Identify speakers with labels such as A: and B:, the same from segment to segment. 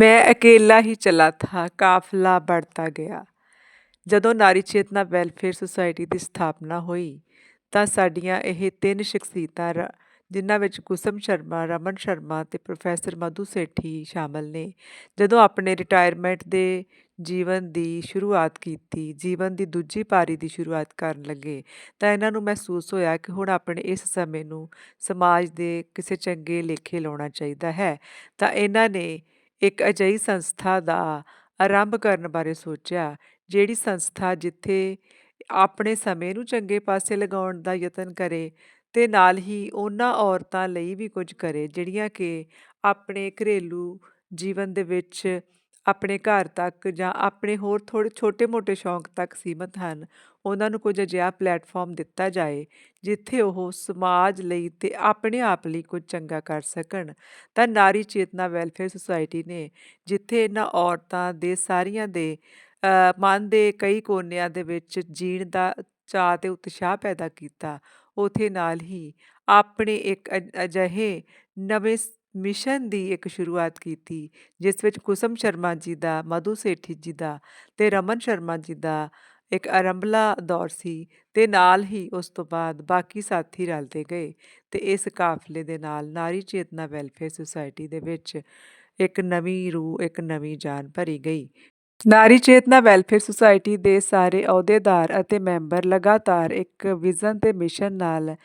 A: ਮੈਂ ਅਕੇਲਾ ਹੀ ਚਲਾ ਥਾ ਕਾਫਲਾ बढ़ता ਗਿਆ ਜਦੋਂ ਨਾਰੀ ਚੇਤਨਾ ਵੈਲਫੇਅਰ ਸੁਸਾਇਟੀ ਦੀ ਸਥਾਪਨਾ ਹੋਈ ਤਾਂ ਸਾਡੀਆਂ ਇਹ ਤਿੰਨ ਸ਼ਖਸੀਅਤਾਂ ਰ ਜਿਨ੍ਹਾਂ ਵਿੱਚ ਕੁਸਮ ਸ਼ਰਮਾ ਰਮਨ ਸ਼ਰਮਾ ਅਤੇ ਪ੍ਰੋਫੈਸਰ ਮਧੂ ਸੇਠੀ ਸ਼ਾਮਲ ਨੇ ਜਦੋਂ ਆਪਣੇ ਰਿਟਾਇਰਮੈਂਟ ਦੇ ਜੀਵਨ ਦੀ ਸ਼ੁਰੂਆਤ ਕੀਤੀ ਜੀਵਨ ਦੀ ਦੂਜੀ ਪਾਰੀ ਦੀ ਸ਼ੁਰੂਆਤ ਕਰਨ ਲੱਗੇ ਤਾਂ ਇਹਨਾਂ ਨੂੰ ਮਹਿਸੂਸ ਹੋਇਆ ਕਿ ਹੁਣ ਆਪਣੇ ਇਸ ਸਮੇਂ ਨੂੰ ਸਮਾਜ ਦੇ ਕਿਸੇ ਚੰਗੇ ਲੇਖੇ ਲਾਉਣਾ ਚਾਹੀਦਾ ਹੈ ਤਾਂ ਇਹਨਾਂ ਨੇ ਇੱਕ ਅਜਿਹੀ ਸੰਸਥਾ ਦਾ ਆਰੰਭ ਕਰਨ ਬਾਰੇ ਸੋਚਿਆ, ਜਿਹੜੀ ਸੰਸਥਾ ਜਿੱਥੇ ਆਪਣੇ ਸਮੇਂ ਨੂੰ ਚੰਗੇ ਪਾਸੇ ਲਗਾਉਣ ਦਾ ਯਤਨ ਕਰੇ ਤੇ ਨਾਲ ਹੀ ਉਹਨਾਂ ਔਰਤਾਂ ਲਈ ਵੀ ਕੁਝ ਕਰੇ, ਜਿਹੜੀਆਂ ਕਿ ਆਪਣੇ ਘਰੇਲੂ ਜੀਵਨ ਦੇ ਵਿੱਚ ਆਪਣੇ ਘਰ ਤੱਕ ਜਾਂ ਆਪਣੇ ਹੋਰ ਥੋੜ੍ਹੇ ਛੋਟੇ-ਮੋਟੇ ਸ਼ੌਂਕ ਤੱਕ ਸੀਮਤ ਹਨ ਉਹਨਾਂ ਨੂੰ ਕੁਝ ਅਜਿਹਾ ਪਲੇਟਫਾਰਮ ਦਿੱਤਾ ਜਾਏ ਜਿੱਥੇ ਉਹ ਸਮਾਜ ਲਈ ਤੇ ਆਪਣੇ ਆਪ ਲਈ ਕੁਝ ਚੰਗਾ ਕਰ ਸਕਣ। ਤਾਂ ਨਾਰੀ ਚੇਤਨਾ ਵੈਲਫੇਅਰ ਸੁਸਾਇਟੀ ਨੇ ਜਿੱਥੇ ਇਹਨਾਂ ਔਰਤਾਂ ਦੇ ਸਾਰੀਆਂ ਦੇ ਅ, ਮਨ ਦੇ ਕਈ ਕੋਨਿਆਂ ਦੇ ਵਿੱਚ ਜੀਣ ਦਾ ਚਾਅ ਤੇ ਉਤਸ਼ਾਹ ਪੈਦਾ ਕੀਤਾ ਉੱਥੇ ਨਾਲ ਹੀ ਆਪਣੇ ਇੱਕ ਅ- ਅਜਿਹੇ ਨਵੇਂ ਸ- ਮਿਸ਼ਨ ਦੀ ਇੱਕ ਸ਼ੁਰੂਆਤ ਕੀਤੀ, ਜਿਸ ਵਿੱਚ ਕੁਸਮ ਸ਼ਰਮਾ ਜੀ ਦਾ, ਮਧੂ ਸੇਠੀ ਜੀ ਦਾ ਤੇ ਰਮਨ ਸ਼ਰਮਾ ਜੀ ਦਾ ਇੱਕ ਆਰੰਭਲਾ ਦੌਰ ਸੀ ਤੇ ਨਾਲ ਹੀ ਉਸ ਤੋਂ ਬਾਅਦ ਬਾਕੀ ਸਾਥੀ ਰਲਦੇ ਗਏ ਤੇ ਇਸ ਕਾਫਲੇ ਦੇ ਨਾਲ ਨਾਰੀ ਚੇਤਨਾ ਵੈਲਫੇਅਰ ਸੁਸਾਇਟੀ ਦੇ ਵਿੱਚ ਇੱਕ ਨਵੀਂ ਰੂਹ, ਇੱਕ ਨਵੀਂ ਜਾਨ ਭਰੀ ਗਈ। ਨਾਰੀ ਚੇਤਨਾ ਵੈਲਫੇਅਰ ਸੁਸਾਇਟੀ ਦੇ ਸਾਰੇ ਅਹੁਦੇਦਾਰ ਅਤੇ ਮੈਂਬਰ ਲਗਾਤਾਰ ਇੱਕ ਵਿਜ਼ਨ ਤੇ ਮਿਸ਼ਨ ਨਾਲ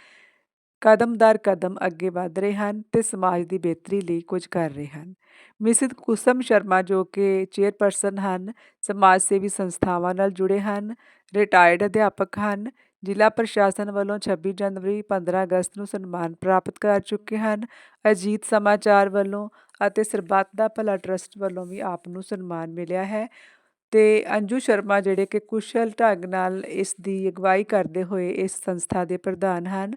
A: ਕਦਮ ਦਰ ਕਦਮ ਅੱਗੇ ਵਧ ਰਹੇ ਹਨ ਤੇ ਸਮਾਜ ਦੀ ਬਿਹਤਰੀ ਲਈ ਕੁਝ ਕਰ ਰਹੇ ਹਨ। ਮਿਸਿਸ ਕੁਸਮ ਸ਼ਰਮਾ ਜੋ ਕਿ ਚੇਅਰਪਰਸਨ ਹਨ, ਸਮਾਜ ਸੇਵੀ ਸੰਸਥਾਵਾਂ ਨਾਲ ਜੁੜੇ ਹਨ ਰਿਟਾਇਰਡ ਅਧਿਆਪਕ ਹਨ, ਜ਼ਿਲ੍ਹਾ ਪ੍ਰਸ਼ਾਸਨ ਵੱਲੋਂ 26 ਜਨਵਰੀ 15 ਅਗਸਤ ਨੂੰ ਸਨਮਾਨ ਪ੍ਰਾਪਤ ਕਰ ਚੁੱਕੇ ਹਨ, ਅਜੀਤ ਸਮਾਚਾਰ ਵੱਲੋਂ ਅਤੇ ਸਰਬੱਤ ਦਾ ਭਲਾ ਟਰਸਟ ਵੱਲੋਂ ਵੀ ਆਪ ਨੂੰ ਸਨਮਾਨ ਮਿਲਿਆ ਹੈ ਤੇ ਅੰਜੂ ਸ਼ਰਮਾ ਜਿਹੜੇ ਕਿ ਕੁਸ਼ਲ ਢੰਗ ਨਾਲ ਇਸ ਦੀ ਅਗਵਾਈ ਕਰਦੇ ਹੋਏ ਇਸ ਸੰਸਥਾ ਦੇ ਪ੍ਰਧਾਨ ਹਨ।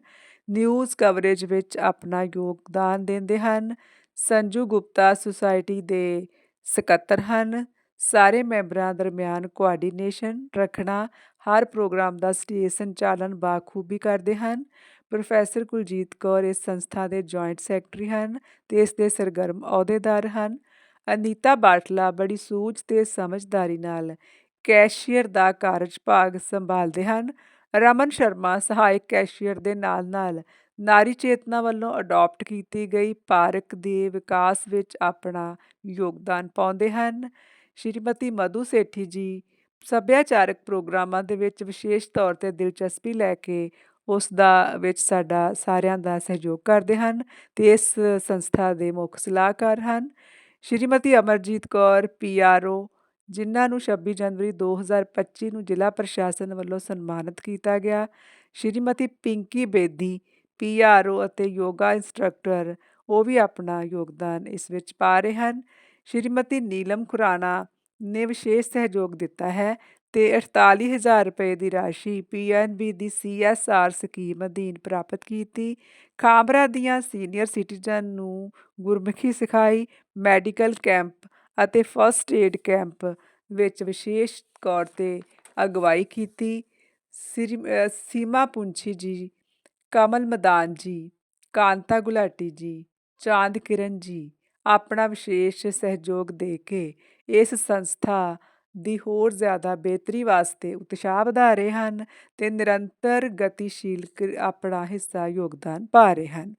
A: ਨਿਊਜ਼ ਕਵਰੇਜ ਵਿੱਚ ਆਪਣਾ ਯੋਗਦਾਨ ਦਿੰਦੇ ਹਨ। ਸੰਜੂ ਗੁਪਤਾ ਸੁਸਾਇਟੀ ਦੇ ਸਕੱਤਰ ਹਨ। ਸਾਰੇ ਮੈਂਬਰਾਂ ਦਰਮਿਆਨ ਕੋਆਰਡੀਨੇਸ਼ਨ ਰੱਖਣਾ ਹਰ ਪ੍ਰੋਗਰਾਮ ਦਾ ਸਟੇਜ ਸੰਚਾਲਨ ਬਾਖੂਬੀ ਕਰਦੇ ਹਨ। ਪ੍ਰੋਫੈਸਰ ਕੁਲਜੀਤ ਕੌਰ ਇਸ ਸੰਸਥਾ ਦੇ ਜੁਆਇੰਟ ਸੈਕਟਰੀ ਹਨ ਤੇ ਇਸ ਦੇ ਸਰਗਰਮ ਅਹੁਦੇਦਾਰ ਹਨ। ਅਨੀਤਾ ਬਾਟਲਾ ਬੜੀ ਸੂਝ ਤੇ ਸਮਝਦਾਰੀ ਨਾਲ ਕੈਸ਼ੀਅਰ ਦਾ ਕਾਰਜਭਾਗ ਸੰਭਾਲਦੇ ਹਨ। ਰਮਨ ਸ਼ਰਮਾ, ਸਹਾਇਕ ਕੈਸ਼ੀਅਰ ਦੇ ਨਾਲ-ਨਾਲ ਨਾਰੀ ਚੇਤਨਾ ਵੱਲੋਂ ਅਡਾਪਟ ਕੀਤੀ ਗਈ ਪਾਰਕ ਦੇ ਵਿਕਾਸ ਵਿੱਚ ਆਪਣਾ ਯੋਗਦਾਨ ਪਾਉਂਦੇ ਹਨ। ਸ਼੍ਰੀਮਤੀ ਮਧੂ ਸੇਠੀ ਜੀ ਸੱਭਿਆਚਾਰਕ ਪ੍ਰੋਗਰਾਮਾਂ ਦੇ ਵਿੱਚ ਵਿਸ਼ੇਸ਼ ਤੌਰ ਤੇ ਦਿਲਚਸਪੀ ਲੈ ਕੇ ਉਸ ਦਾ ਵਿੱਚ ਸਾਡਾ ਸਾਰਿਆਂ ਦਾ ਸਹਿਯੋਗ ਕਰਦੇ ਹਨ ਤੇ ਇਸ ਸੰਸਥਾ ਦੇ ਮੁੱਖ ਸਲਾਹਕਾਰ ਹਨ। ਸ਼੍ਰੀਮਤੀ ਅਮਰਜੀਤ ਕੌਰ ਪੀਆਰਓ ਜਿਨ੍ਹਾਂ ਨੂੰ 26 ਜਨਵਰੀ 2025 ਨੂੰ ਜ਼ਿਲ੍ਹਾ ਪ੍ਰਸ਼ਾਸਨ ਵੱਲੋਂ ਸਨਮਾਨਿਤ ਕੀਤਾ ਗਿਆ, ਸ਼੍ਰੀਮਤੀ ਪਿੰਕੀ ਬੇਦੀ ਪੀਆਰਓ ਅਤੇ ਯੋਗਾ ਇੰਸਟ੍ਰਕਟਰ, ਉਹ ਵੀ ਆਪਣਾ ਯੋਗਦਾਨ ਇਸ ਵਿੱਚ ਪਾ ਰਹੇ ਹਨ। ਸ਼੍ਰੀਮਤੀ ਨੀਲਮ ਖੁਰਾਨਾ ਨੇ ਵਿਸ਼ੇਸ਼ ਸਹਿਯੋਗ ਦਿੱਤਾ ਹੈ ਤੇ 48000 ਰੁਪਏ ਦੀ ਰਾਸ਼ੀ ਪੀਐਨਬੀ ਦੀ ਸੀਐਸਆਰ ਸਕੀਮ ਅਧੀਨ ਪ੍ਰਾਪਤ ਕੀਤੀ। ਖਾਬਰਾ ਦੀਆਂ ਸੀਨੀਅਰ ਸਿਟੀਜ਼ਨ ਨੂੰ ਗੁਰਮੁਖੀ ਸਿਖਾਈ, ਮੈਡੀਕਲ ਕੈਂਪ ਅਤੇ ਫਸਟ ਏਡ ਕੈਂਪ ਵਿੱਚ ਵਿਸ਼ੇਸ਼ ਤੌਰ ਤੇ ਅਗਵਾਈ ਕੀਤੀ। ਸ੍ਰੀ ਸੀਮਾ ਪੁੰਛੀ ਜੀ, ਕਮਲ ਮਦਾਨ ਜੀ, ਕਾਂਤਾ ਗੁਲਾਟੀ ਜੀ, ਚਾਂਦ ਕਿਰਨ ਜੀ, ਆਪਣਾ ਵਿਸ਼ੇਸ਼ ਸਹਿਯੋਗ ਦੇ ਕੇ ਇਸ ਸੰਸਥਾ ਦੀ ਹੋਰ ਜ਼ਿਆਦਾ ਬਿਹਤਰੀ ਵਾਸਤੇ ਉਤਸ਼ਾਹ ਵਧਾ ਰਹੇ ਹਨ ਤੇ ਨਿਰੰਤਰ ਗਤੀਸ਼ੀਲ ਕ- ਆਪਣਾ ਹਿੱਸਾ ਯੋਗਦਾਨ ਪਾ ਰਹੇ ਹਨ।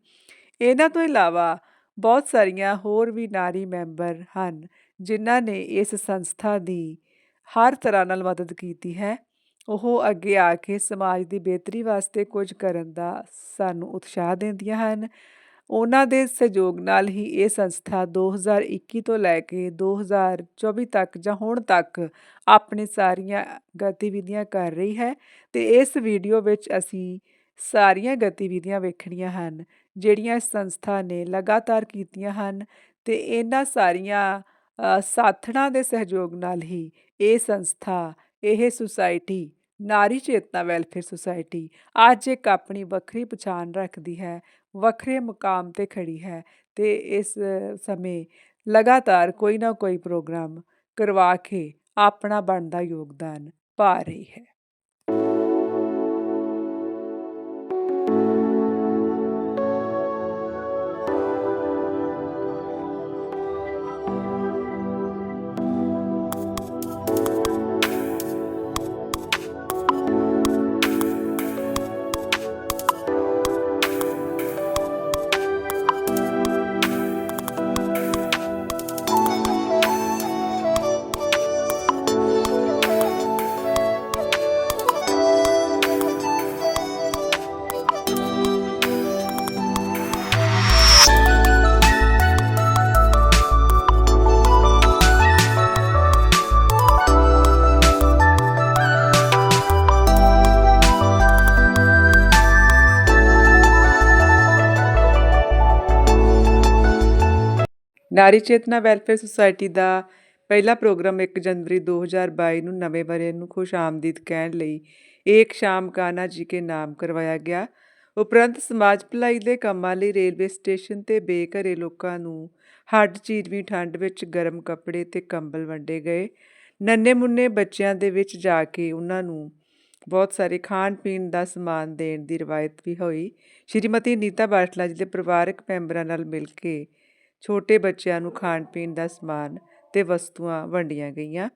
A: ਇਹਨਾਂ ਤੋਂ ਇਲਾਵਾ ਬਹੁਤ ਸਾਰੀਆਂ ਹੋਰ ਵੀ ਨਾਰੀ ਮੈਂਬਰ ਹਨ ਜਿਨ੍ਹਾਂ ਨੇ ਇਸ ਸੰਸਥਾ ਦੀ ਹਰ ਤਰ੍ਹਾਂ ਨਾਲ ਮਦਦ ਕੀਤੀ ਹੈ, ਉਹ ਅੱਗੇ ਆ ਕੇ ਸਮਾਜ ਦੀ ਬਿਹਤਰੀ ਵਾਸਤੇ ਕੁਝ ਕਰਨ ਦਾ ਸਾਨੂੰ ਉਤਸ਼ਾਹ ਦਿੰਦੀਆਂ ਹਨ। ਉਹਨਾਂ ਦੇ ਸਹਿਯੋਗ ਨਾਲ ਹੀ ਇਹ ਸੰਸਥਾ 2021 ਤੋਂ ਲੈ ਕੇ 2024 ਤੱਕ ਜਾਂ ਹੁਣ ਤੱਕ ਆਪਣੀ ਸਾਰੀਆਂ ਗਤੀਵਿਧੀਆਂ ਕਰ ਰਹੀ ਹੈ ਤੇ ਇਸ ਵੀਡੀਓ ਵਿੱਚ ਅਸੀਂ ਸਾਰੀਆਂ ਗਤੀਵਿਧੀਆਂ ਵੇਖਣੀਆਂ ਹਨ, ਜਿਹੜੀਆਂ ਇਸ ਸੰਸਥਾ ਨੇ ਲਗਾਤਾਰ ਕੀਤੀਆਂ ਹਨ ਤੇ ਇਹਨਾਂ ਸਾਰੀਆਂ ਅ, ਸਾਥਣਾਂ ਦੇ ਸਹਿਯੋਗ ਨਾਲ ਹੀ ਇਹ ਸੰਸਥਾ ਇਹ ਸੁਸਾਇਟੀ ਨਾਰੀ ਚੇਤਨਾ ਵੈਲਫੇਅਰ ਸੁਸਾਇਟੀ ਅੱਜ ਇੱਕ ਆਪਣੀ ਵੱਖਰੀ ਪਛਾਣ ਰੱਖਦੀ ਹੈ ਵੱਖਰੇ ਮੁਕਾਮ ਤੇ ਖੜੀ ਹੈ ਤੇ ਇਸ ਸਮੇਂ ਲਗਾਤਾਰ ਕੋਈ ਨਾ ਕੋਈ ਪ੍ਰੋਗਰਾਮ ਕਰਵਾ ਕੇ ਆਪਣਾ ਬਣਦਾ ਯੋਗਦਾਨ ਪਾ ਰਹੀ ਹੈ। ਨਾਰੀ ਚੇਤਨਾ ਵੈਲਫੇਅਰ ਸੁਸਾਇਟੀ ਦਾ ਪਹਿਲਾ ਪ੍ਰੋਗਰਾਮ 1 ਜਨਵਰੀ 2022 ਨੂੰ ਨਵੇਂ ਵਰ੍ਹੇ ਨੂੰ ਖੁਸ਼ ਆਮਦੀਦ ਕਹਿਣ ਲਈ ਏਕ ਸ਼ਾਮ ਕਾਨਾ ਜੀ ਕੇ ਨਾਮ ਕਰਵਾਇਆ ਗਿਆ। ਉਪਰੰਤ ਸਮਾਜ ਭਲਾਈ ਦੇ ਕੰਮਾਂ ਲਈ ਰੇਲਵੇ ਸਟੇਸ਼ਨ ਤੇ ਬੇਘਰੇ ਲੋਕਾਂ ਨੂੰ ਹੱਡ ਚੀਰਵੀਂ ਠੰਡ ਵਿੱਚ ਗਰਮ ਕੱਪੜੇ ਤੇ ਕੰਬਲ ਵੰਡੇ ਗਏ। ਨੰਨੇ ਮੁੰਨੇ ਬੱਚਿਆਂ ਦੇ ਵਿੱਚ ਜਾ ਕੇ ਉਹਨਾਂ ਨੂੰ ਬਹੁਤ ਸਾਰੇ ਖਾਣ ਪੀਣ ਦਾ ਸਮਾਨ ਦੇਣ ਦੀ ਰਵਾਇਤ ਵੀ ਹੋਈ। ਸ਼੍ਰੀਮਤੀ ਨੀਤਾ ਬਾਠਲਾ ਜੀ ਦੇ ਪਰਿਵਾਰਕ ਮੈਂਬਰਾਂ ਨਾਲ ਮਿਲ ਕੇ ਛੋਟੇ ਬੱਚਿਆਂ ਨੂੰ ਖਾਣ ਪੀਣ ਦਾ ਸਮਾਨ ਤੇ ਵਸਤੂਆਂ ਵੰਡੀਆਂ ਗਈਆਂ।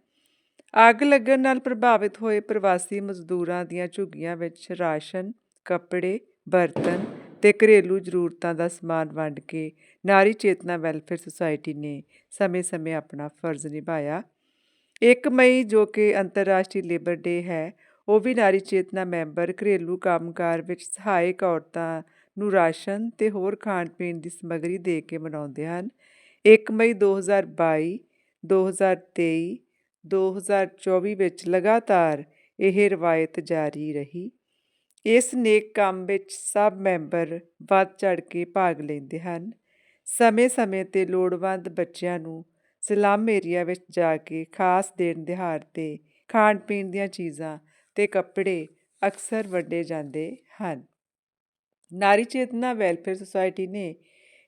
A: ਅੱਗ ਲੱਗਣ ਨਾਲ ਪ੍ਰਭਾਵਿਤ ਹੋਏ ਪ੍ਰਵਾਸੀ ਮਜ਼ਦੂਰਾਂ ਦੀਆਂ ਝੁੱਗੀਆਂ ਵਿੱਚ ਰਾਸ਼ਨ, ਕੱਪੜੇ, ਬਰਤਨ ਤੇ ਘਰੇਲੂ ਜ਼ਰੂਰਤਾਂ ਦਾ ਸਮਾਨ ਵੰਡ ਕੇ ਨਾਰੀ ਚੇਤਨਾ ਵੈਲਫੇਅਰ ਸੁਸਾਇਟੀ ਨੇ ਸਮੇਂ-ਸਮੇਂ ਆਪਣਾ ਫਰਜ਼ ਨਿਭਾਇਆ। 1 ਮਈ ਜੋ ਕਿ ਅੰਤਰਰਾਸ਼ਟਰੀ ਲੇਬਰ ਡੇ ਹੈ, ਉਹ ਵੀ ਨਾਰੀ ਚੇਤਨਾ ਮੈਂਬਰ ਘਰੇਲੂ ਕੰਮਕਾਰ ਵਿੱਚ ਸਹਾਇਕ ਔਰਤਾਂ ਨੂੰ ਰਾਸ਼ਨ ਤੇ ਹੋਰ ਖਾਣ ਪੀਣ ਦੀ ਸਮੱਗਰੀ ਦੇ ਕੇ ਮਨਾਉਂਦੇ ਹਨ। 1 ਮਈ 2022 2023 2024 ਵਿੱਚ ਲਗਾਤਾਰ ਇਹ ਰਵਾਇਤ ਜਾਰੀ ਰਹੀ। ਇਸ ਨੇਕ ਕੰਮ ਵਿੱਚ ਸਭ ਮੈਂਬਰ ਵੱਧ ਚੜ ਕੇ ਭਾਗ ਲੈਂਦੇ ਹਨ। ਸਮੇਂ-ਸਮੇਂ ਤੇ ਲੋੜਵੰਦ ਬੱਚਿਆਂ ਨੂੰ ਸਲਮ ਏਰੀਆ ਵਿੱਚ ਜਾ ਕੇ ਖਾਸ ਦਿਨ ਦਿਹਾਰ ਤੇ ਖਾਣ ਪੀਣ ਦੀਆਂ ਚੀਜ਼ਾਂ ਤੇ ਕੱਪੜੇ ਅਕਸਰ ਵੰਡੇ ਜਾਂਦੇ ਹਨ। ਨਾਰੀ ਚੇਤਨਾ ਵੈਲਫੇਅਰ ਸੁਸਾਇਟੀ ਨੇ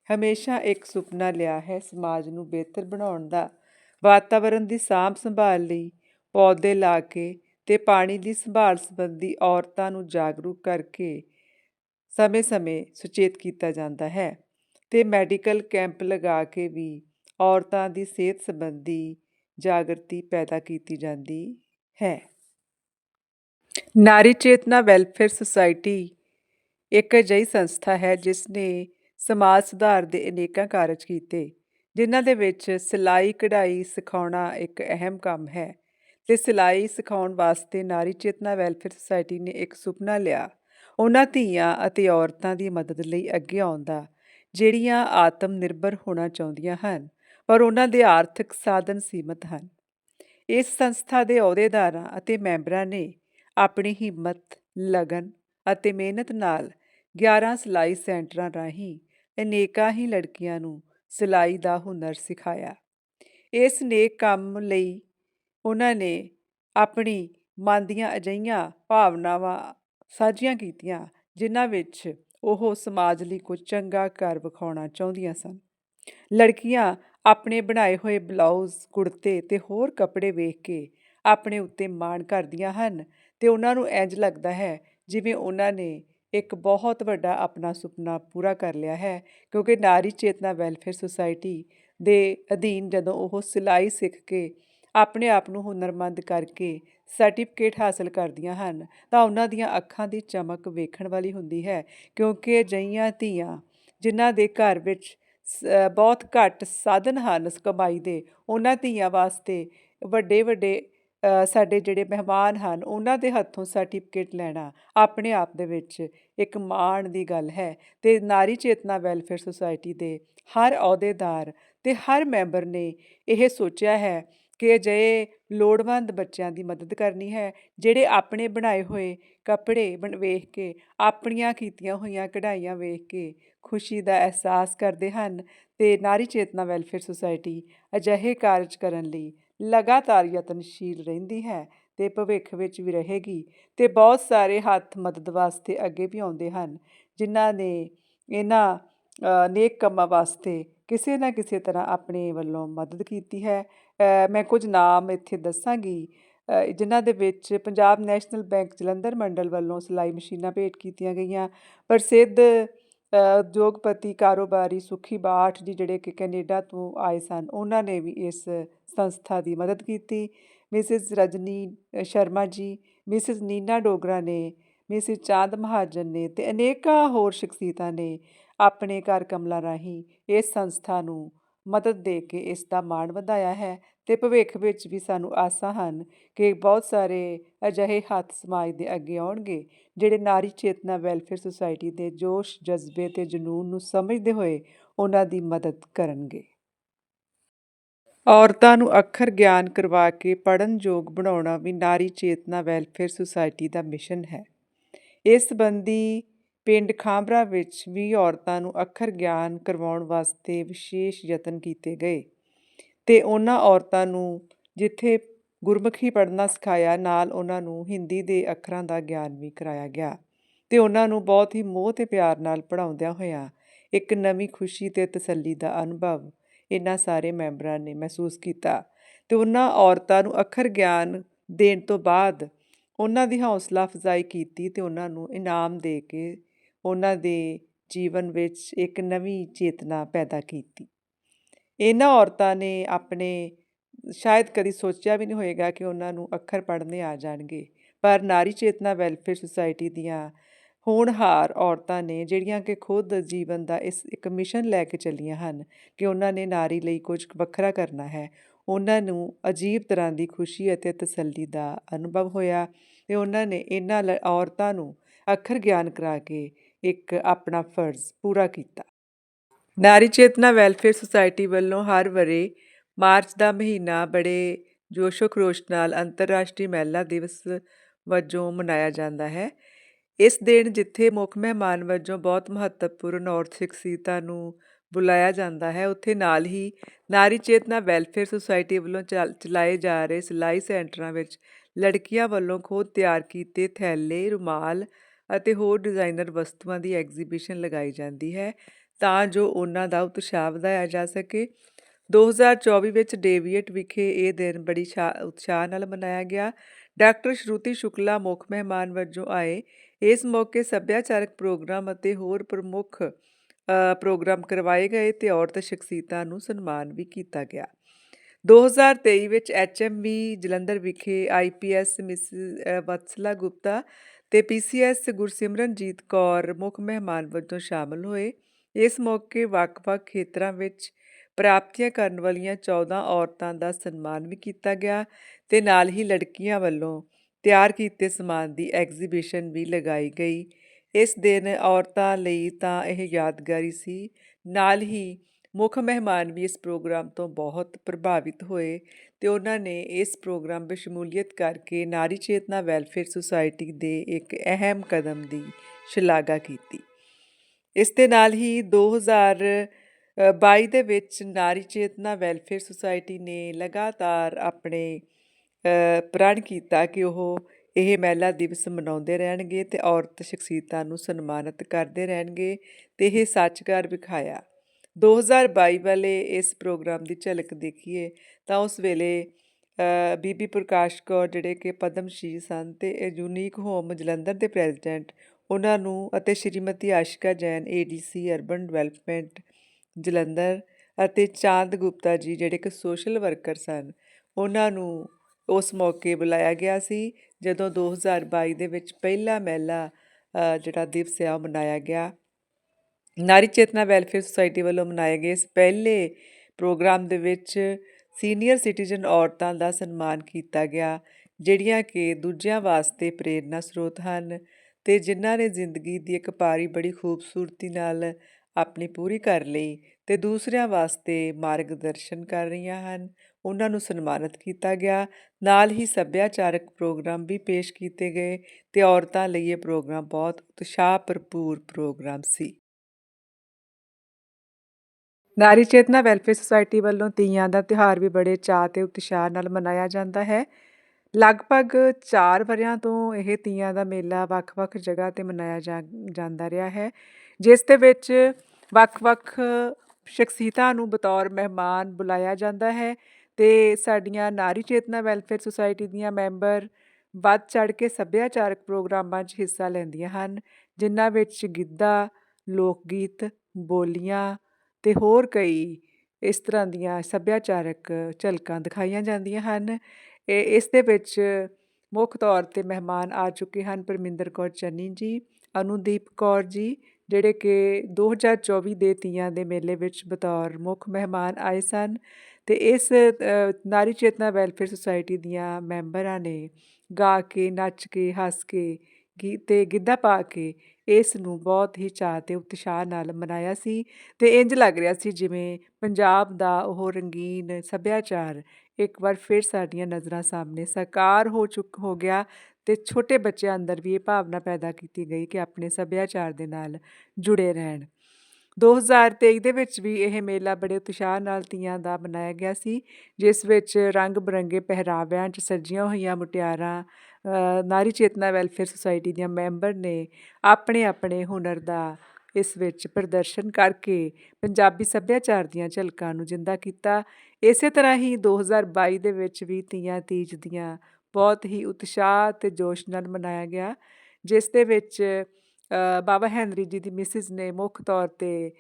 A: ਹਮੇਸ਼ਾ ਇੱਕ ਸੁਪਨਾ ਲਿਆ ਹੈ ਸਮਾਜ ਨੂੰ ਬਿਹਤਰ ਬਣਾਉਣ ਦਾ ਵਾਤਾਵਰਣ ਦੀ ਸਾਂਭ ਸੰਭਾਲ ਲਈ, ਪੌਦੇ ਲਾ ਕੇ ਤੇ ਪਾਣੀ ਦੀ ਸੰਭਾਲ ਸੰਬੰਧੀ ਔਰਤਾਂ ਨੂੰ ਜਾਗਰੂਕ ਕਰਕੇ ਸਮੇਂ-ਸਮੇਂ ਸੁਚੇਤ ਕੀਤਾ ਜਾਂਦਾ ਹੈ ਤੇ ਮੈਡੀਕਲ ਕੈਂਪ ਲਗਾ ਕੇ ਵੀ ਔਰਤਾਂ ਦੀ ਸਿਹਤ ਸੰਬੰਧੀ ਜਾਗਰਤੀ ਪੈਦਾ ਕੀਤੀ ਜਾਂਦੀ ਹੈ। ਨਾਰੀ ਚੇਤਨਾ ਵੈਲਫੇਅਰ ਸੁਸਾਇਟੀ ਇੱਕ ਅਜਿਹੀ ਸੰਸਥਾ ਹੈ ਜਿਸ ਨੇ ਸਮਾਜ ਸੁਧਾਰ ਦੇ ਅਨੇਕਾਂ ਕਾਰਜ ਕੀਤੇ, ਜਿਨ੍ਹਾਂ ਦੇ ਵਿੱਚ ਸਿਲਾਈ ਕਢਾਈ ਸਿਖਾਉਣਾ ਇੱਕ ਅਹਿਮ ਕੰਮ ਹੈ ਤੇ ਸਿਲਾਈ ਸਿਖਾਉਣ ਵਾਸਤੇ ਨਾਰੀ ਚੇਤਨਾ ਵੈਲਫੇਅਰ ਸੁਸਾਇਟੀ ਨੇ ਇੱਕ ਸੁਪਨਾ ਲਿਆ। ਉਹਨਾਂ ਧੀਆਂ ਅਤੇ ਔਰਤਾਂ ਦੀ ਮਦਦ ਲਈ ਅੱਗੇ ਆਉਂਦਾ, ਜਿਹੜੀਆਂ ਆਤਮ ਨਿਰਭਰ ਹੋਣਾ ਚਾਹੁੰਦੀਆਂ ਹਨ, ਪਰ ਉਹਨਾਂ ਦੇ ਆਰਥਿਕ ਸਾਧਨ ਸੀਮਤ ਹਨ। ਇਸ ਸੰਸਥਾ ਦੇ ਅਹੁਦੇਦਾਰਾਂ ਅਤੇ ਮੈਂਬਰਾਂ ਨੇ ਆਪਣੀ ਹਿੰਮਤ, ਲਗਨ ਅਤੇ ਮਿਹਨਤ ਨਾਲ 11 ਸਿਲਾਈ ਸੈਂਟਰਾਂ ਰਾਹੀਂ ਅਨੇਕਾਂ ਹੀ ਲੜਕੀਆਂ ਨੂੰ ਸਿਲਾਈ ਦਾ ਹੁਨਰ ਸਿਖਾਇਆ। ਇਸ ਨੇਕ ਕੰਮ ਲਈ ਉਹਨਾਂ ਨੇ ਆਪਣੀ ਮਨ ਦੀਆਂ ਅਜਈਆਂ ਭਾਵਨਾਵਾਂ ਸਾਂਝੀਆਂ ਕੀਤੀਆਂ, ਜਿਨ੍ਹਾਂ ਵਿੱਚ ਉਹ ਸਮਾਜ ਲਈ ਕੁਝ ਚੰਗਾ ਕਰ ਵਿਖਾਉਣਾ ਚਾਹੁੰਦੀਆਂ ਸਨ। ਲੜਕੀਆਂ ਆਪਣੇ ਬਣਾਏ ਹੋਏ ਬਲਾਊਜ਼, ਕੁੜਤੇ ਤੇ ਹੋਰ ਕੱਪੜੇ ਵੇਖ ਕੇ ਆਪਣੇ ਉੱਤੇ ਮਾਣ ਕਰਦੀਆਂ ਹਨ ਤੇ ਉਹਨਾਂ ਨੂੰ ਇੰਜ ਲੱਗਦਾ ਹੈ ਜਿਵੇਂ ਉਹਨਾਂ ਨੇ ਇੱਕ ਬਹੁਤ ਵੱਡਾ ਆਪਣਾ ਸੁਪਨਾ ਪੂਰਾ ਕਰ ਲਿਆ ਹੈ, ਕਿਉਂਕਿ ਨਾਰੀ ਚੇਤਨਾ ਵੈਲਫੇਅਰ ਸੁਸਾਇਟੀ ਦੇ ਅਧੀਨ ਜਦੋਂ ਉਹ ਸਿਲਾਈ ਸਿੱਖ ਕੇ ਆਪਣੇ ਆਪ ਨੂੰ ਹੁਨਰਮੰਦ ਕਰਕੇ ਸਰਟੀਫਿਕੇਟ ਹਾਸਲ ਕਰਦੀਆਂ ਹਨ, ਤਾਂ ਉਹਨਾਂ ਦੀਆਂ ਅੱਖਾਂ ਦੀ ਚਮਕ ਵੇਖਣ ਵਾਲੀ ਹੁੰਦੀ ਹੈ, ਕਿਉਂਕਿ ਅਜਿਹੀਆਂ ਧੀਆਂ ਜਿਨ੍ਹਾਂ ਦੇ ਘਰ ਵਿੱਚ ਬਹੁਤ ਘੱਟ ਸਾਧਨ ਹਨ ਕਮਾਈ ਦੇ, ਉਹਨਾਂ ਧੀਆਂ ਵਾਸਤੇ ਵੱਡੇ ਵੱਡੇ ਸਾਡੇ ਜਿਹੜੇ ਮਹਿਮਾਨ ਹਨ, ਉਹਨਾਂ ਦੇ ਹੱਥੋਂ ਸਰਟੀਫਿਕੇਟ ਲੈਣਾ ਆਪਣੇ ਆਪ ਦੇ ਵਿੱਚ ਇੱਕ ਮਾਣ ਦੀ ਗੱਲ ਹੈ ਤੇ ਨਾਰੀ ਚੇਤਨਾ ਵੈਲਫੇਅਰ ਸੁਸਾਇਟੀ ਦੇ ਹਰ ਅਹੁਦੇਦਾਰ ਤੇ ਹਰ ਮੈਂਬਰ ਨੇ ਇਹ ਸੋਚਿਆ ਹੈ ਕਿ ਅਜਿਹੇ ਲੋੜਵੰਦ ਬੱਚਿਆਂ ਦੀ ਮਦਦ ਕਰਨੀ ਹੈ, ਜਿਹੜੇ ਆਪਣੇ ਬਣਾਏ ਹੋਏ ਕੱਪੜੇ ਬਣ ਵੇਖ ਕੇ, ਆਪਣੀਆਂ ਕੀਤੀਆਂ ਹੋਈਆਂ ਕਢਾਈਆਂ ਵੇਖ ਕੇ ਖੁਸ਼ੀ ਦਾ ਅਹਿਸਾਸ ਕਰਦੇ ਹਨ ਤੇ ਨਾਰੀ ਚੇਤਨਾ ਵੈਲਫੇਅਰ ਸੁਸਾਇਟੀ ਅਜਿਹੇ ਕਾਰਜ ਕਰਨ ਲਈ ਲਗਾਤਾਰ ਯਤਨਸ਼ੀਲ ਰਹਿੰਦੀ ਹੈ ਤੇ ਭਵਿੱਖ ਵਿੱਚ ਵੀ ਰਹੇਗੀ ਤੇ ਬਹੁਤ ਸਾਰੇ ਹੱਥ ਮਦਦ ਵਾਸਤੇ ਅੱਗੇ ਵੀ ਆਉਂਦੇ ਹਨ, ਜਿਨ੍ਹਾਂ ਨੇ ਇਹਨਾਂ ਨੇਕ ਕੰਮਾਂ ਵਾਸਤੇ ਕਿਸੇ ਨਾ ਕਿਸੇ ਤਰ੍ਹਾਂ ਆਪਣੇ ਵੱਲੋਂ ਮਦਦ ਕੀਤੀ ਹੈ। ਮੈਂ ਕੁਝ ਨਾਮ ਇੱਥੇ ਦੱਸਾਂਗੀ। ਜਿਨ੍ਹਾਂ ਦੇ ਵਿੱਚ ਪੰਜਾਬ ਨੈਸ਼ਨਲ ਬੈਂਕ ਜਲੰਧਰ ਮੰਡਲ ਵੱਲੋਂ ਸਿਲਾਈ ਮਸ਼ੀਨਾਂ ਭੇਟ ਕੀਤੀਆਂ ਗਈਆਂ, ਪ੍ਰਸਿੱਧ ਉਦਯੋਗਪਤੀ, ਕਾਰੋਬਾਰੀ, ਸੁਖੀ ਬਾਠ ਜੀ ਜਿਹੜੇ ਕਿ ਕੈਨੇਡਾ ਤੋਂ ਆਏ ਸਨ, ਉਹਨਾਂ ਨੇ ਵੀ ਇਸ ਸੰਸਥਾ ਦੀ ਮਦਦ ਕੀਤੀ। ਮਿਸਿਸ ਰਜਨੀ ਸ਼ਰਮਾ ਜੀ, ਮਿਸਿਸ ਨੀਨਾ ਡੋਗਰਾ ਨੇ, ਮਿਸਿਸ ਚਾਂਦ ਮਹਾਜਨ ਨੇ ਤੇ ਅਨੇਕਾਂ ਹੋਰ ਸ਼ਖਸੀਅਤਾਂ ਨੇ ਆਪਣੇ ਘਰ ਕਮਲਾ ਰਾਹੀਂ ਇਸ ਸੰਸਥਾ ਨੂੰ ਮਦਦ ਦੇ ਕੇ ਇਸ ਦਾ ਮਾਣ ਵਧਾਇਆ ਹੈ। ਤੇ ਭਵਿੱਖ ਵਿੱਚ ਵੀ ਸਾਨੂੰ ਆਸਾਂ ਹਨ ਕਿ ਬਹੁਤ ਸਾਰੇ ਅਜਿਹੇ ਹੱਥ ਸਮਾਜ ਦੇ ਅੱਗੇ ਆਉਣਗੇ, ਜਿਹੜੇ ਨਾਰੀ ਚੇਤਨਾ ਵੈਲਫੇਅਰ ਸੁਸਾਇਟੀ ਦੇ ਜੋਸ਼, ਜਜ਼ਬੇ ਤੇ ਜਨੂਨ ਨੂੰ ਸਮਝਦੇ ਹੋਏ ਉਹਨਾਂ ਦੀ ਮਦਦ ਕਰਨਗੇ। ਔਰਤਾਂ ਨੂੰ ਅੱਖਰ ਗਿਆਨ ਕਰਵਾ ਕੇ ਪੜਨ ਯੋਗ ਬਣਾਉਣਾ ਵੀ ਨਾਰੀ ਚੇਤਨਾ ਵੈਲਫੇਅਰ ਸੁਸਾਇਟੀ ਦਾ ਮਿਸ਼ਨ ਹੈ। ਇਸ ਸੰਬੰਧੀ ਪਿੰਡ ਖਾਂਬਰਾ ਵਿੱਚ ਵੀ ਔਰਤਾਂ ਨੂੰ ਅੱਖਰ ਗਿਆਨ ਕਰਵਾਉਣ ਵਾਸਤੇ ਵਿਸ਼ੇਸ਼ ਯਤਨ ਕੀਤੇ ਗਏ। ਅਤੇ ਉਹਨਾਂ ਔਰਤਾਂ ਨੂੰ ਜਿੱਥੇ ਗੁਰਮੁਖੀ ਪੜ੍ਹਨਾ ਸਿਖਾਇਆ, ਨਾਲ ਉਹਨਾਂ ਨੂੰ ਹਿੰਦੀ ਦੇ ਅੱਖਰਾਂ ਦਾ ਗਿਆਨ ਵੀ ਕਰਾਇਆ ਗਿਆ। ਅਤੇ ਉਹਨਾਂ ਨੂੰ ਬਹੁਤ ਹੀ ਮੋਹ ਅਤੇ ਪਿਆਰ ਨਾਲ ਪੜ੍ਹਾਉਂਦਿਆਂ ਹੋਇਆਂ ਇੱਕ ਨਵੀਂ ਖੁਸ਼ੀ ਅਤੇ ਤਸੱਲੀ ਦਾ ਅਨੁਭਵ ਇਹਨਾਂ ਸਾਰੇ ਮੈਂਬਰਾਂ ਨੇ ਮਹਿਸੂਸ ਕੀਤਾ। ਅਤੇ ਉਹਨਾਂ ਔਰਤਾਂ ਨੂੰ ਅੱਖਰ ਗਿਆਨ ਦੇਣ ਤੋਂ ਬਾਅਦ ਉਹਨਾਂ ਦੀ ਹੌਸਲਾ ਅਫਜ਼ਾਈ ਕੀਤੀ ਅਤੇ ਉਹਨਾਂ ਨੂੰ ਇਨਾਮ ਦੇ ਕੇ ਉਹਨਾਂ ਦੇ ਜੀਵਨ ਵਿੱਚ ਇੱਕ ਨਵੀਂ ਚੇਤਨਾ ਪੈਦਾ ਕੀਤੀ। ਇਹਨਾਂ ਔਰਤਾਂ ਨੇ ਆਪਣੇ, ਸ਼ਾਇਦ ਕਦੀ ਸੋਚਿਆ ਵੀ ਨਹੀਂ ਹੋਏਗਾ ਕਿ ਉਹਨਾਂ ਨੂੰ ਅੱਖਰ ਪੜ੍ਹਨੇ ਆ ਜਾਣਗੇ, ਪਰ ਨਾਰੀ ਚੇਤਨਾ ਵੈਲਫੇਅਰ ਸੁਸਾਇਟੀ ਦੀਆਂ ਹੋਣਹਾਰ ਔਰਤਾਂ ਨੇ ਜਿਹੜੀਆਂ ਕਿ ਖੁਦ ਜੀਵਨ ਦਾ ਇਸ ਇੱਕ ਮਿਸ਼ਨ ਲੈ ਕੇ ਚੱਲੀਆਂ ਹਨ ਕਿ ਉਹਨਾਂ ਨੇ ਨਾਰੀ ਲਈ ਕੁਝ ਵੱਖਰਾ ਕਰਨਾ ਹੈ, ਉਹਨਾਂ ਨੂੰ ਅਜੀਬ ਤਰ੍ਹਾਂ ਦੀ ਖੁਸ਼ੀ ਅਤੇ ਤਸੱਲੀ ਦਾ ਅਨੁਭਵ ਹੋਇਆ ਤੇ ਉਹਨਾਂ ਨੇ ਇਹਨਾਂ ਲ- ਔਰਤਾਂ ਨੂੰ ਅੱਖਰ ਗਿਆਨ ਕਰਾ ਕੇ ਇੱਕ ਆਪਣਾ ਫਰਜ਼ ਪੂਰਾ ਕੀਤਾ। ਨਾਰੀ ਚੇਤਨਾ ਵੈਲਫੇਅਰ ਸੁਸਾਇਟੀ ਵੱਲੋਂ ਹਰ ਵਰੇ ਮਾਰਚ ਦਾ ਮਹੀਨਾ ਬੜੇ ਜੋਸ਼ੋ ਖਰੋਸ਼ ਨਾਲ ਅੰਤਰਰਾਸ਼ਟਰੀ ਮਹਿਲਾ ਦਿਵਸ ਵਜੋਂ ਮਨਾਇਆ ਜਾਂਦਾ ਹੈ। ਇਸ ਦਿਨ ਜਿੱਥੇ ਮੁੱਖ ਮਹਿਮਾਨ ਵਜੋਂ ਬਹੁਤ ਮਹੱਤਵਪੂਰਨ ਔਰਤ ਸ਼ਖਸੀਅਤਾਂ ਨੂੰ ਬੁਲਾਇਆ ਜਾਂਦਾ ਹੈ, ਉੱਥੇ ਨਾਲ ਹੀ ਨਾਰੀ ਚੇਤਨਾ ਵੈਲਫੇਅਰ ਸੁਸਾਇਟੀ ਵੱਲੋਂ ਚੱਲ- ਚਲਾਏ ਜਾ ਰਹੇ ਸਿਲਾਈ ਸੈਂਟਰਾਂ ਵਿੱਚ ਲੜਕੀਆਂ ਵੱਲੋਂ ਖੁਦ ਤਿਆਰ ਕੀਤੇ ਥੈਲੇ, ਰੁਮਾਲ ਅਤੇ ਹੋਰ ਡਿਜ਼ਾਈਨਰ ਵਸਤੂਆਂ ਦੀ ਐਗਜ਼ੀਬਿਸ਼ਨ ਲਗਾਈ ਜਾਂਦੀ ਹੈ। ਤਾਂ ਜੋ ਉਹਨਾਂ ਦਾ ਉਤਸ਼ਾਹ ਵਧਾਇਆ ਜਾ ਸਕੇ। 2024 ਵਿੱਚ ਡੇਵੀਏਟ ਵਿਖੇ ਇਹ ਦਿਨ ਬੜੀ ਸ਼ਾ- ਉਤਸ਼ਾਹ ਨਾਲ ਮਨਾਇਆ ਗਿਆ। ਡਾਕਟਰ ਸ਼ਰੂਤੀ ਸ਼ੁਕਲਾ ਮੁੱਖ ਮਹਿਮਾਨ ਵਜੋਂ ਆਏ। ਇਸ ਮੌਕੇ ਸੱਭਿਆਚਾਰਕ ਪ੍ਰੋਗਰਾਮ ਅਤੇ ਹੋਰ ਪ੍ਰਮੁੱਖ ਪ੍ਰੋਗਰਾਮ ਕਰਵਾਏ ਗਏ ਤੇ ਔਰਤ ਸ਼ਖਸੀਅਤਾਂ ਨੂੰ ਸਨਮਾਨ ਵੀ ਕੀਤਾ ਗਿਆ। 2023 ਵਿੱਚ ਐਚਐਮਵੀ ਜਲੰਧਰ ਵਿਖੇ ਆਈਪੀਐਸ ਮਿਸ ਅ, ਵਤਸਲਾ ਗੁਪਤਾ ਤੇ ਪੀਸੀਐਸ ਗੁਰਸਿਮਰਨਜੀਤ ਕੌਰ ਮੁੱਖ ਮਹਿਮਾਨ ਵਜੋਂ ਸ਼ਾਮਲ ਹੋਏ। ਇਸ ਮੌਕੇ ਵੱਖ-ਵੱਖ ਖੇਤਰਾਂ ਵਿੱਚ ਪ੍ਰਾਪਤੀਆਂ ਕਰਨ ਵਾਲੀਆਂ 14 ਔਰਤਾਂ ਦਾ ਸਨਮਾਨ ਵੀ ਕੀਤਾ ਗਿਆ ਤੇ ਨਾਲ ਹੀ ਲੜਕੀਆਂ ਵੱਲੋਂ ਤਿਆਰ ਕੀਤੇ ਸਮਾਨ ਦੀ ਐਗਜ਼ੀਬਿਸ਼ਨ ਵੀ ਲਗਾਈ ਗਈ। ਇਸ ਦਿਨ ਔਰਤਾਂ ਲਈ ਤਾਂ ਇਹ ਯਾਦਗਾਰੀ ਸੀ। ਨਾਲ ਹੀ ਮੁੱਖ ਮਹਿਮਾਨ ਵੀ ਇਸ ਪ੍ਰੋਗਰਾਮ ਤੋਂ ਬਹੁਤ ਪ੍ਰਭਾਵਿਤ ਹੋਏ ਤੇ ਉਹਨਾਂ ਨੇ ਇਸ ਪ੍ਰੋਗਰਾਮ ਵਿੱਚ ਸ਼ਮੂਲੀਅਤ ਕਰਕੇ ਨਾਰੀ ਚੇਤਨਾ ਵੈਲਫੇਅਰ ਸੁਸਾਇਟੀ ਦੇ ਇੱਕ ਅਹਿਮ ਕਦਮ ਦੀ ਸ਼ਲਾਘਾ ਕੀਤੀ। ਇਸ ਦੇ ਨਾਲ ਹੀ 2022 ਦੇ ਵਿੱਚ ਨਾਰੀ ਚੇਤਨਾ ਵੈਲਫੇਅਰ ਸੁਸਾਇਟੀ ਨੇ ਲਗਾਤਾਰ ਆਪਣੇ ਪ੍ਰਣ ਕੀਤਾ ਕਿ ਉਹ ਇਹ ਮਹਿਲਾ ਦਿਵਸ ਮਨਾਉਂਦੇ ਰਹਿਣਗੇ ਤੇ ਔਰਤ ਸ਼ਖਸੀਅਤਾਂ ਨੂੰ ਸਨਮਾਨਿਤ ਕਰਦੇ ਰਹਿਣਗੇ ਤੇ ਇਹ ਸੱਚਕਾਰ ਵਿਖਾਇਆ। 2022 ਵਾਲੇ ਇਸ ਪ੍ਰੋਗਰਾਮ ਦੀ ਝਲਕ ਦੇਖੀਏ ਤਾਂ ਉਸ ਵੇਲੇ ਬੀਬੀ ਪ੍ਰਕਾਸ਼ ਕੌਰ ਜਿਹੜੇ ਕਿ ਪਦਮ ਸ਼੍ਰੀ ਸਨ ਤੇ ਇਹ ਯੂਨੀਕ ਹੋਮ ਜਲੰਧਰ ਦੇ ਪ੍ਰੈਜ਼ੀਡੈਂਟ ਉਹਨਾਂ ਨੂੰ ਅਤੇ Shrimati Ashika Jain ADC urban development Jalandhar ਅਤੇ ਚਾਂਦ ਗੁਪਤਾ ਜੀ, ਜਿਹੜੇ ਕਿ ਸੋਸ਼ਲ ਵਰਕਰ ਸਨ, ਉਹਨਾਂ ਨੂੰ ਉਸ ਮੌਕੇ ਬੁਲਾਇਆ ਗਿਆ ਸੀ, ਜਦੋਂ 2022 ਦੇ ਵਿੱਚ ਪਹਿਲਾ ਮਹਿਲਾ ਜਿਹੜਾ ਦਿਵਸ ਆ, ਉਹ ਮਨਾਇਆ ਗਿਆ। ਨਾਰੀ ਚੇਤਨਾ ਵੈਲਫੇਅਰ ਸੁਸਾਇਟੀ ਵੱਲੋਂ ਮਨਾਏ ਗਏ ਇਸ ਪਹਿਲੇ ਪ੍ਰੋਗਰਾਮ ਦੇ ਵਿੱਚ ਸੀਨੀਅਰ ਸਿਟੀਜ਼ਨ ਔਰਤਾਂ ਦਾ ਸਨਮਾਨ ਕੀਤਾ ਗਿਆ, ਜਿਹੜੀਆਂ ਕਿ ਦੂਜਿਆਂ ਵਾਸਤੇ ਪ੍ਰੇਰਨਾ ਸਰੋਤ ਹਨ। ਅਤੇ ਜਿਨ੍ਹਾਂ ਨੇ ਜ਼ਿੰਦਗੀ ਦੀ ਇੱਕ ਪਾਰੀ ਬੜੀ ਖੂਬਸੂਰਤੀ ਨਾਲ ਆਪਣੀ ਪੂਰੀ ਕਰ ਲਈ ਅਤੇ ਦੂਸਰਿਆਂ ਵਾਸਤੇ ਮਾਰਗਦਰਸ਼ਨ ਕਰ ਰਹੀਆਂ ਹਨ। ਉਹਨਾਂ ਨੂੰ ਸਨਮਾਨਿਤ ਕੀਤਾ ਗਿਆ। ਨਾਲ ਹੀ ਸੱਭਿਆਚਾਰਕ ਪ੍ਰੋਗਰਾਮ ਵੀ ਪੇਸ਼ ਕੀਤੇ ਗਏ ਤੇ ਔਰਤਾਂ ਲਈ ਇਹ ਪ੍ਰੋਗਰਾਮ ਬਹੁਤ ਉਤਸ਼ਾਹ ਭਰਪੂਰ ਪ੍ਰੋਗਰਾਮ ਸੀ। ਨਾਰੀ ਚੇਤਨਾ ਵੈਲਫੇਅਰ ਸੁਸਾਇਟੀ ਵੱਲੋਂ ਤੀਆਂ ਦਾ ਤਿਉਹਾਰ ਵੀ ਬੜੇ ਚਾਅ ਤੇ ਉਤਸ਼ਾਹ ਨਾਲ ਮਨਾਇਆ ਜਾਂਦਾ ਹੈ। ਲਗਭਗ 4 ਵਰ੍ਹਿਆਂ ਤੋਂ ਇਹ ਤੀਆਂ ਦਾ ਮੇਲਾ ਵੱਖ-ਵੱਖ ਜਗ੍ਹਾ ਤੇ ਮਨਾਇਆ ਜਾ- ਜਾਂਦਾ ਰਿਹਾ ਹੈ, ਜਿਸ ਦੇ ਵਿੱਚ ਵੱਖ-ਵੱਖ ਸ਼ਖਸੀਅਤਾਂ ਨੂੰ ਬਤੌਰ ਮਹਿਮਾਨ ਬੁਲਾਇਆ ਜਾਂਦਾ ਹੈ ਤੇ ਸਾਡੀਆਂ ਨਾਰੀ ਚੇਤਨਾ ਵੈਲਫੇਅਰ ਸੁਸਾਇਟੀ ਦੀਆਂ ਮੈਂਬਰ ਵੱਧ ਚੜ ਕੇ ਸੱਭਿਆਚਾਰਕ ਪ੍ਰੋਗਰਾਮਾਂ 'ਚ ਹਿੱਸਾ ਲੈਂਦੀਆਂ ਹਨ, ਜਿਨ੍ਹਾਂ ਵਿੱਚ ਗਿੱਧਾ ਲੋਕ ਗੀਤ ਬੋਲੀਆਂ ਤੇ ਹੋਰ ਕਈ ਇਸ ਤਰ੍ਹਾਂ ਦੀਆਂ ਸੱਭਿਆਚਾਰਕ ਝਲਕਾਂ ਦਿਖਾਈਆਂ ਜਾਂਦੀਆਂ ਹਨ। ਇਸ ਦੇ ਵਿੱਚ ਮੁੱਖ ਤੌਰ ਤੇ ਮਹਿਮਾਨ ਆ ਚੁੱਕੇ ਹਨ ਪਰਮਿੰਦਰ ਕੌਰ ਚੰਨੀ ਜੀ, ਅਨੁਦੀਪ ਕੌਰ ਜੀ, ਜਿਹੜੇ ਕਿ 2024 ਦੇ ਤੀਆਂ ਦੇ ਮੇਲੇ ਵਿੱਚ ਬਤੌਰ ਮੁੱਖ ਮਹਿਮਾਨ ਆਏ ਸਨ ਤੇ ਇਸ ਨਾਰੀ ਚੇਤਨਾ ਵੈਲਫੇਅਰ ਸੁਸਾਇਟੀ ਦੀਆਂ ਮੈਂਬਰਾਂ ਨੇ ਗਾ ਕੇ, ਨੱਚ ਕੇ, ਹੱਸ ਕੇ ਗੀ ਤੇ ਗਿੱਧਾ ਪਾ ਕੇ ਇਸ ਨੂੰ ਬਹੁਤ ਹੀ ਚਾਅ ਤੇ ਉਤਸ਼ਾਹ ਨਾਲ ਮਨਾਇਆ ਸੀ ਤੇ ਇੰਝ ਲੱਗ ਰਿਹਾ ਸੀ ਜਿਵੇਂ ਪੰਜਾਬ ਦਾ ਉਹ ਰੰਗੀਨ ਸੱਭਿਆਚਾਰ ਇੱਕ ਵਾਰ ਫਿਰ ਸਾਡੀਆਂ ਨਜ਼ਰਾਂ ਸਾਹਮਣੇ ਸਾਕਾਰ ਹੋ ਚੁੱਕ, ਹੋ ਗਿਆ ਤੇ ਛੋਟੇ ਬੱਚਿਆਂ ਅੰਦਰ ਵੀ ਇਹ ਭਾਵਨਾ ਪੈਦਾ ਕੀਤੀ ਗਈ ਕਿ ਆਪਣੇ ਸੱਭਿਆਚਾਰ ਦੇ ਨਾਲ ਜੁੜੇ ਰਹਿਣ। 2023 ਦੇ ਵਿੱਚ ਵੀ ਇਹ ਮੇਲਾ ਬੜੇ ਉਤਸ਼ਾਹ ਨਾਲ ਤੀਆਂ ਦਾ ਮਨਾਇਆ ਗਿਆ ਸੀ, ਜਿਸ ਵਿੱਚ ਰੰਗ ਬਰੰਗੇ ਪਹਿਰਾਵਿਆਂ 'ਚ ਸਜੀਆਂ ਹੋਈਆਂ ਮੁਟਿਆਰਾਂ ਨਾਰੀ ਚੇਤਨਾ ਵੈਲਫੇਅਰ ਸੁਸਾਇਟੀ ਦੀਆਂ ਮੈਂਬਰ ਨੇ ਆਪਣੇ ਆਪਣੇ ਹੁਨਰ ਦਾ ਇਸ ਵਿੱਚ ਪ੍ਰਦਰਸ਼ਨ ਕਰਕੇ ਪੰਜਾਬੀ ਸੱਭਿਆਚਾਰ ਦੀਆਂ ਝਲਕਾਂ ਨੂੰ ਜਿੰਦਾ ਕੀਤਾ। ਇਸੇ ਤਰ੍ਹਾਂ ਹੀ 2022 ਦੇ ਵਿੱਚ ਵੀ ਤੀਆਂ ਤੀਜ ਦੀਆਂ ਬਹੁਤ ਹੀ ਉਤਸ਼ਾਹ ਤੇ ਜੋਸ਼ ਨਾਲ ਮਨਾਇਆ ਗਿਆ, ਜਿਸ ਦੇ ਵਿੱਚ ਬਾਬਾ ਹੈਨਰੀ ਜੀ ਦੀ ਮਿਸਿਸ ਨੇ ਮੁੱਖ ਤੌਰ ਤੇ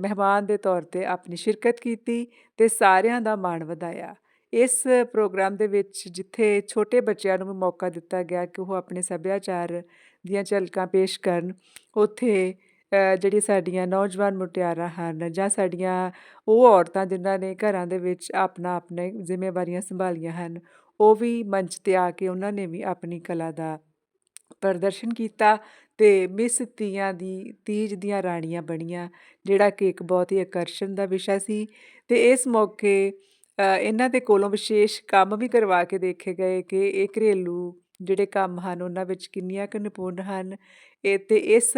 A: ਮਹਿਮਾਨ ਦੇ ਤੌਰ ਤੇ ਆਪਣੀ ਸ਼ਿਰਕਤ ਕੀਤੀ ਤੇ ਸਾਰਿਆਂ ਦਾ ਮਾਣ ਵਧਾਇਆ। ਇਸ ਪ੍ਰੋਗਰਾਮ ਦੇ ਵਿੱਚ ਜਿੱਥੇ ਛੋਟੇ ਬੱਚਿਆਂ ਨੂੰ ਵੀ ਮੌਕਾ ਦਿੱਤਾ ਗਿਆ ਕਿ ਉਹ ਆਪਣੇ ਸੱਭਿਆਚਾਰ ਦੀਆਂ ਝਲਕਾਂ ਪੇਸ਼ ਕਰਨ, ਉੱਥੇ ਅ, ਜਿਹੜੀ ਸਾਡੀਆਂ ਨੌਜਵਾਨ ਮੁਟਿਆਰਾਂ ਹਨ ਜਾਂ ਸਾਡੀਆਂ ਉਹ ਔਰਤਾਂ ਜਿਨ੍ਹਾਂ ਨੇ ਘਰਾਂ ਦੇ ਵਿੱਚ ਆਪਣਾ ਆਪਣੇ ਜ਼ਿੰਮੇਵਾਰੀਆਂ ਸੰਭਾਲੀਆਂ ਹਨ ਉਹ ਵੀ ਮੰਚ ਤੇ ਆ ਕੇ ਉਹਨਾਂ ਨੇ ਵੀ ਆਪਣੀ ਕਲਾ ਦਾ ਪ੍ਰਦਰਸ਼ਨ ਕੀਤਾ ਤੇ ਮਿਸ ਤੀਆਂ ਦੀ ਤੀਜ ਦੀਆਂ ਰਾਣੀਆਂ ਬਣੀਆਂ ਜਿਹੜਾ ਕਿ ਇੱਕ ਬਹੁਤ ਹੀ ਆਕਰਸ਼ਣ ਦਾ ਵਿਸ਼ਾ ਸੀ ਤੇ ਇਸ ਮੌਕੇ ਅ, ਇਹਨਾਂ ਦੇ ਕੋਲੋਂ ਵਿਸ਼ੇਸ਼ ਕੰਮ ਵੀ ਕਰਵਾ ਕੇ ਦੇਖੇ ਗਏ ਕਿ ਇਹ ਘਰੇਲੂ ਜਿਹੜੇ ਕੰਮ ਹਨ ਉਹਨਾਂ ਵਿੱਚ ਕਿੰਨੀਆਂ ਕੁ ਨਿਪੁੰਨ ਹਨ ਇਹ ਤੇ ਇਸ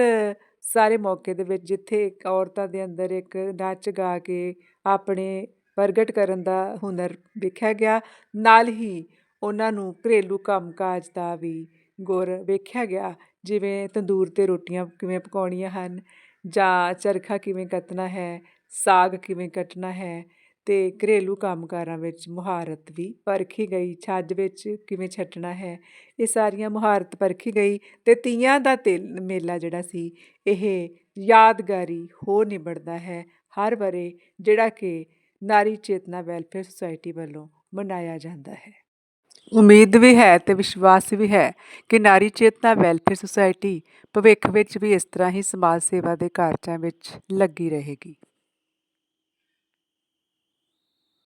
A: ਸਾਰੇ ਮੌਕੇ ਦੇ ਵਿੱਚ ਜਿੱਥੇ ਇੱਕ ਔਰਤਾਂ ਦੇ ਅੰਦਰ ਇੱਕ ਨੱਚ ਗਾ ਕੇ ਆਪਣੇ ਪ੍ਰਗਟ ਕਰਨ ਦਾ ਹੁਨਰ ਵੇਖਿਆ ਗਿਆ, ਨਾਲ ਹੀ ਉਹਨਾਂ ਨੂੰ ਘਰੇਲੂ ਕੰਮਕਾਜ ਦਾ ਵੀ ਗੁਰ ਵੇਖਿਆ ਗਿਆ, ਜਿਵੇਂ ਤੰਦੂਰ ਤੇ ਰੋਟੀਆਂ ਕਿਵੇਂ ਪਕਾਉਣੀਆਂ ਹਨ ਜਾਂ ਚਰਖਾ ਕਿਵੇਂ ਕੱਤਣਾ ਹੈ, ਸਾਗ ਕਿਵੇਂ ਕੱਟਣਾ ਹੈ ਅਤੇ ਘਰੇਲੂ ਕੰਮਕਾਰਾਂ ਵਿੱਚ ਮੁਹਾਰਤ ਵੀ ਪਰਖੀ ਗਈ। ਛੱਜ ਵਿੱਚ ਕਿਵੇਂ ਛੱਟਣਾ ਹੈ? ਇਹ ਸਾਰੀਆਂ ਮੁਹਾਰਤ ਪਰਖੀ ਗਈ ਅਤੇ ਤੀਆਂ ਦਾ ਤਿਲ ਮੇਲਾ ਜਿਹੜਾ ਸੀ, ਇਹ ਯਾਦਗਾਰੀ ਹੋ ਨਿਬੜਦਾ ਹੈ। ਹਰ ਵਰੇ ਜਿਹੜਾ ਕਿ ਨਾਰੀ ਚੇਤਨਾ ਵੈਲਫੇਅਰ ਸੁਸਾਇਟੀ ਵੱਲੋਂ ਮਨਾਇਆ ਜਾਂਦਾ ਹੈ। ਉਮੀਦ ਵੀ ਹੈ ਤੇ ਵਿਸ਼ਵਾਸ ਵੀ ਹੈ ਕਿ ਨਾਰੀ ਚੇਤਨਾ ਵੈਲਫੇਅਰ ਸੁਸਾਇਟੀ ਭਵਿੱਖ ਵਿੱਚ ਵੀ ਇਸ ਤਰ੍ਹਾਂ ਹੀ ਸਮਾਜ ਸੇਵਾ ਦੇ ਕਾਰਜਾਂ ਵਿੱਚ ਲੱਗੀ ਰਹੇਗੀ।